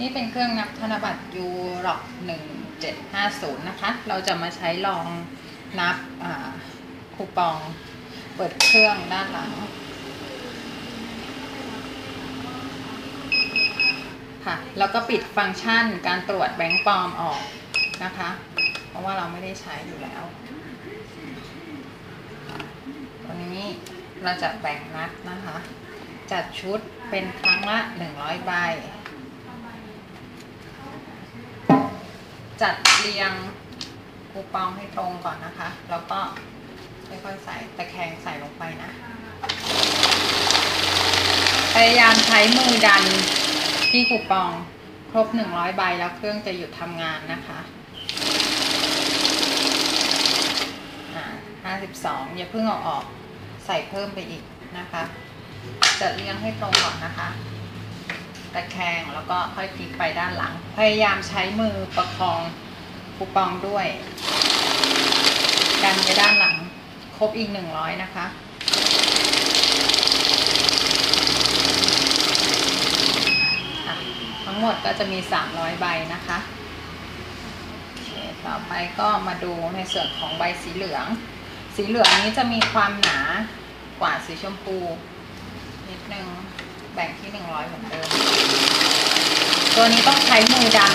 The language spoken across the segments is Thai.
นี่เป็นเครื่องนับธนบัตรยูโรป1750นะคะ เราจะมาใช้ลองนับคูปอง เปิดเครื่องด้านหลังค่ะ แล้วก็ปิดฟังก์ชันการตรวจแบงค์ปลอมออกนะคะ เพราะว่าเราไม่ได้ใช้อยู่แล้ววันนี้เราจะแบ่งนัดนะคะ จัดชุดเป็นครั้งละ 100 ใบ จัดเรียงคูปองให้ตรงก่อนนะคะ แล้วก็ค่อยๆใส่ตะแคงใส่ลงไปนะ พยายามใช้มือดันที่คูปองครบ 100 ใบแล้วเครื่องจะหยุดทำงานนะคะอ่า52อย่าเพิ่งเอาออกใส่เพิ่มไปอีกนะคะ จะเรียงให้ตรงก่อนนะคะ ตะแคงแล้วก็ค่อยพลิกไปด้านหลัง พยายามใช้มือประคองคูปองด้วย กันไปด้านหลัง ครบอีก 100 นะคะอะทั้งหมดก็จะมี 300 ใบนะคะโอเคต่อไปก็มาดูในส่วนของใบสีเหลือง สีเหลืองนี้จะมีความหนากว่าสีชมพูนิดนึง แบ่งที่100เหมือนเดิม ตัวนี้ต้องใช้มือดัน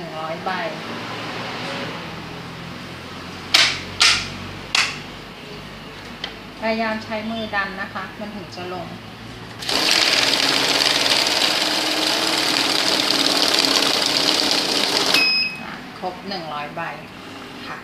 100ใบพยายามใช้มือดันนะคะ มันถึงจะลงอะครบ100ใบค่ะ